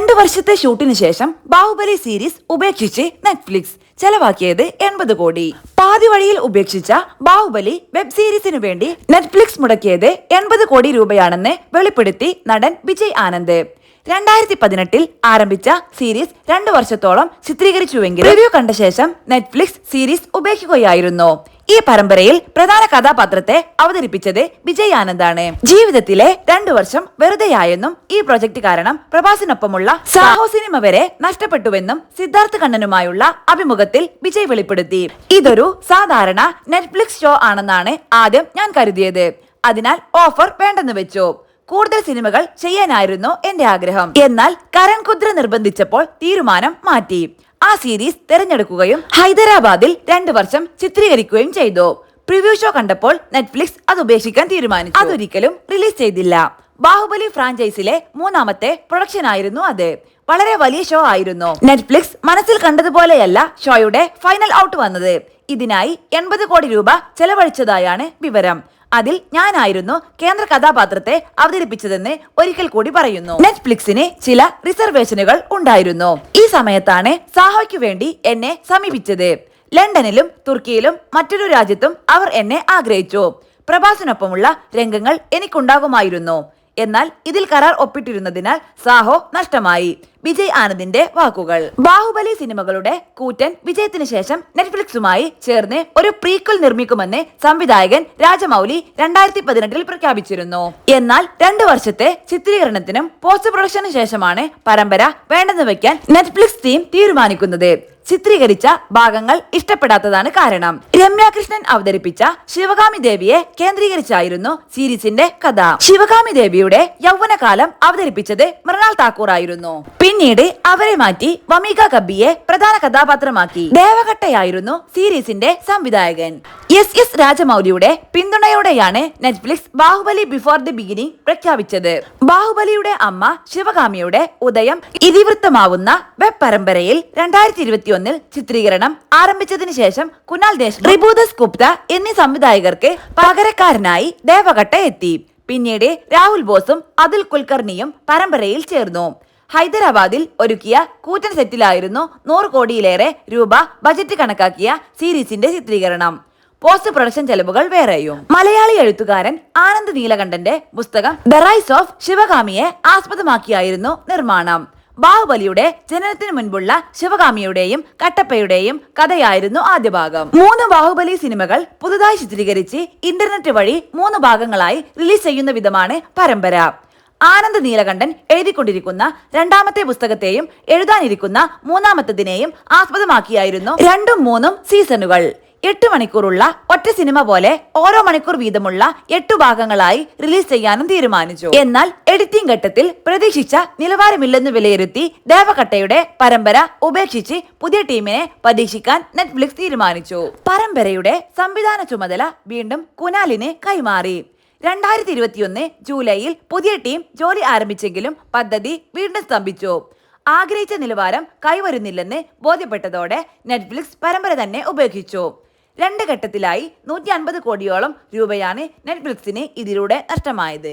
രണ്ടു വർഷത്തെ ഷൂട്ടിന് ശേഷം ബാഹുബലി സീരീസ് ഉപേക്ഷിച്ച് നെറ്റ്ഫ്ലിക്സ് ചെലവാക്കിയത് എൺപത് കോടി. പാതി വഴിയിൽ ഉപേക്ഷിച്ച ബാഹുബലി വെബ് സീരീസിനു വേണ്ടി നെറ്റ്ഫ്ലിക്സ് മുടക്കിയത് എൺപത് കോടി രൂപയാണെന്ന് വെളിപ്പെടുത്തി നടൻ വിജയ് ആനന്ദ്. രണ്ടായിരത്തി പതിനെട്ടിൽ ആരംഭിച്ച സീരീസ് രണ്ടു വർഷത്തോളം ചിത്രീകരിച്ചുവെങ്കിൽ റിവ്യൂ കണ്ട ശേഷം നെറ്റ്ഫ്ലിക്സ് സീരീസ് ഉപേക്ഷിക്കുകയായിരുന്നു. ഈ പരമ്പരയിൽ പ്രധാന കഥാപാത്രത്തെ അവതരിപ്പിച്ചത് വിജയ് ആനന്ദാണ്. ജീവിതത്തിലെ രണ്ടു വർഷം വെറുതെയായെന്നും ഈ പ്രൊജക്ട് കാരണം പ്രഭാസിനൊപ്പമുള്ള സാഹോ സിനിമ വരെ നഷ്ടപ്പെട്ടുവെന്നും സിദ്ധാർത്ഥ് കണ്ണനുമായുള്ള അഭിമുഖത്തിൽ വിജയ് വെളിപ്പെടുത്തി. ഇതൊരു സാധാരണ നെറ്റ്ഫ്ലിക്സ് ഷോ ആണെന്നാണ് ആദ്യം ഞാൻ കരുതിയത്. അതിനാൽ ഓഫർ വേണ്ടെന്ന് വെച്ചു. കൂടുതൽ സിനിമകൾ ചെയ്യാനായിരുന്നു എന്റെ ആഗ്രഹം. എന്നാൽ കരൺ കുദ്ര നിർബന്ധിച്ചപ്പോൾ തീരുമാനം മാറ്റി. ആ സീരീസ് തിരഞ്ഞെടുക്കുകയും ഹൈദരാബാദിൽ രണ്ടു വർഷം ചിത്രീകരിക്കുകയും ചെയ്തു. പ്രിവ്യൂ ഷോ കണ്ടപ്പോൾ നെറ്റ്ഫ്ലിക്സ് അത് ഉപേക്ഷിക്കാൻ തീരുമാനിച്ചു. അതൊരിക്കലും റിലീസ് ചെയ്തില്ല. ബാഹുബലി ഫ്രാഞ്ചൈസിലെ മൂന്നാമത്തെ പ്രൊഡക്ഷൻ ആയിരുന്നു അത്. വളരെ വലിയ ഷോ ആയിരുന്നു. നെറ്റ്ഫ്ലിക്സ് മനസ്സിൽ കണ്ടതുപോലെയല്ല ഷോയുടെ ഫൈനൽ ഔട്ട് വന്നത്. ഇതിനായി എൺപത് കോടി രൂപ ചെലവഴിച്ചതായാണ് വിവരം. അതിൽ ഞാനായിരുന്നു കേന്ദ്ര കഥാപാത്രത്തെ അവതരിപ്പിച്ചതെന്ന് ഒരിക്കൽ കൂടി പറയുന്നു. നെറ്റ്ഫ്ലിക്സിന് ചില റിസർവേഷനുകൾ ഉണ്ടായിരുന്നു. ഈ സമയത്താണ് സാഹോയ്ക്ക് വേണ്ടി എന്നെ സമീപിച്ചത്. ലണ്ടനിലും തുർക്കിയിലും മറ്റൊരു രാജ്യത്തും അവർ എന്നെ ആഗ്രഹിച്ചു. പ്രഭാസിനൊപ്പമുള്ള രംഗങ്ങൾ എനിക്കുണ്ടാകുമായിരുന്നു. എന്നാൽ ഇതിൽ കരാർ ഒപ്പിട്ടിരുന്നതിനാൽ സാഹോ നഷ്ടമായി. വിജയ് ആനന്ദിന്റെ വാക്കുകൾ. ബാഹുബലി സിനിമകളുടെ കൂറ്റൻ വിജയത്തിന് ശേഷം നെറ്റ്ഫ്ലിക്സുമായി ചേർന്ന് ഒരു പ്രീക്വൽ നിർമ്മിക്കുമെന്ന് സംവിധായകൻ രാജമൌലി രണ്ടായിരത്തി പതിനെട്ടിൽ പ്രഖ്യാപിച്ചിരുന്നു. എന്നാൽ രണ്ടു വർഷത്തെ ചിത്രീകരണത്തിനും പോസ്റ്റ് പ്രൊഡക്ഷന് ശേഷമാണ് പരമ്പര വേണ്ടെന്ന് വെക്കാൻ നെറ്റ്ഫ്ലിക്സ് ടീം തീരുമാനിക്കുന്നത്. ചിത്രീകരിച്ച ഭാഗങ്ങൾ ഇഷ്ടപ്പെടാത്തതാണ് കാരണം. രമ്യാകൃഷ്ണൻ അവതരിപ്പിച്ച ശിവകാമി ദേവിയെ കേന്ദ്രീകരിച്ചായിരുന്നു സീരീസിന്റെ കഥ. ശിവകാമി ദേവിയുടെ യൗവനകാലം അവതരിപ്പിച്ചത് മൃണാൾ താക്കൂർ ആയിരുന്നു പിന്നീട് അവരെ മാറ്റി വമിക കബിയെ പ്രധാന കഥാപാത്രമാക്കി. ദേവകട്ടയായിരുന്നു സീരീസിന്റെ സംവിധായകൻ. എസ് എസ് രാജമൗലിയുടെ പിന്തുണയോടെയാണ് Netflix Baahubali before the beginning പ്രഖ്യാപിച്ചത്. ബാഹുബലിയുടെ അമ്മ ശിവകാമിയുടെ ഉദയം ഇതിവൃത്തമാവുന്ന വെബ് പരമ്പരയിൽ രണ്ടായിരത്തി ഇരുപത്തിയൊന്നിൽ ചിത്രീകരണം ആരംഭിച്ചതിന് ശേഷം കുനാൽ ദേശ് റിബൂദസ് ഗുപ്ത എന്നീ സംവിധായകർക്ക് പകരക്കാരനായി ദേവഘട്ട എത്തി. പിന്നീട് രാഹുൽ ബോസും അതുൽ കുൽക്കർണിയും പരമ്പരയിൽ ചേർന്നു. ഹൈദരാബാദിൽ ഒരുക്കിയ കൂറ്റൻ സെറ്റിലായിരുന്നു നൂറ് കോടിയിലേറെ രൂപ ബജറ്റ് കണക്കാക്കിയ സീരീസിന്റെ ചിത്രീകരണം. പോസ്റ്റ് പ്രൊഡക്ഷൻ ചെലവുകൾ വേറെയും. മലയാളി എഴുത്തുകാരൻ ആനന്ദ് നീലകണ്ഠന്റെ പുസ്തകം ദ റൈസ് ഓഫ് ശിവകാമിയെ ആസ്പദമാക്കിയായിരുന്നു നിർമ്മാണം. ബാഹുബലിയുടെ ജനനത്തിന് മുൻപുള്ള ശിവകാമിയുടെയും കട്ടപ്പയുടെയും കഥയായിരുന്നു ആദ്യ ഭാഗം. മൂന്ന് ബാഹുബലി സിനിമകൾ പുതുതായി ചിത്രീകരിച്ച് ഇന്റർനെറ്റ് വഴി മൂന്ന് ഭാഗങ്ങളായി റിലീസ് ചെയ്യുന്ന വിധമാണ് പരമ്പര. ആനന്ദ് നീലകണ്ഠൻ എഴുതിക്കൊണ്ടിരിക്കുന്ന രണ്ടാമത്തെ പുസ്തകത്തെയും എഴുതാനിരിക്കുന്ന മൂന്നാമത്തതിനെയും ആസ്പദമാക്കിയായിരുന്നു രണ്ടും മൂന്നും സീസണുകൾ. എട്ട് മണിക്കൂറുള്ള ഒറ്റ സിനിമ പോലെ ഓരോ മണിക്കൂർ വീതമുള്ള എട്ടു ഭാഗങ്ങളായി റിലീസ് ചെയ്യാനും തീരുമാനിച്ചു. എന്നാൽ എഡിറ്റിംഗ് ഘട്ടത്തിൽ പ്രതീക്ഷിച്ച നിലവാരമില്ലെന്ന് വിലയിരുത്തി ദേവകട്ടയുടെ പരമ്പര ഉപേക്ഷിച്ച് പുതിയ ടീമിനെ പരീക്ഷിക്കാൻ നെറ്റ്ഫ്ലിക്സ് തീരുമാനിച്ചു. പരമ്പരയുടെ സംവിധാന ചുമതല വീണ്ടും കുനാലിന് കൈമാറി. രണ്ടായിരത്തി ഇരുപത്തിയൊന്ന് ജൂലൈയിൽ പുതിയ ടീം ജോലി ആരംഭിച്ചെങ്കിലും പദ്ധതി വീണ്ടും സ്തംഭിച്ചു. ആഗ്രഹിച്ച നിലവാരം കൈവരുന്നില്ലെന്ന് ബോധ്യപ്പെട്ടതോടെ നെറ്റ്ഫ്ലിക്സ് പരമ്പര തന്നെ ഉപേക്ഷിച്ചു. രണ്ട് ഘട്ടത്തിലായി നൂറ്റി അൻപത് കോടിയോളം രൂപയാണ് നെറ്റ്ഫ്ലിക്സിന് ഇതിലൂടെ നഷ്ടമായത്.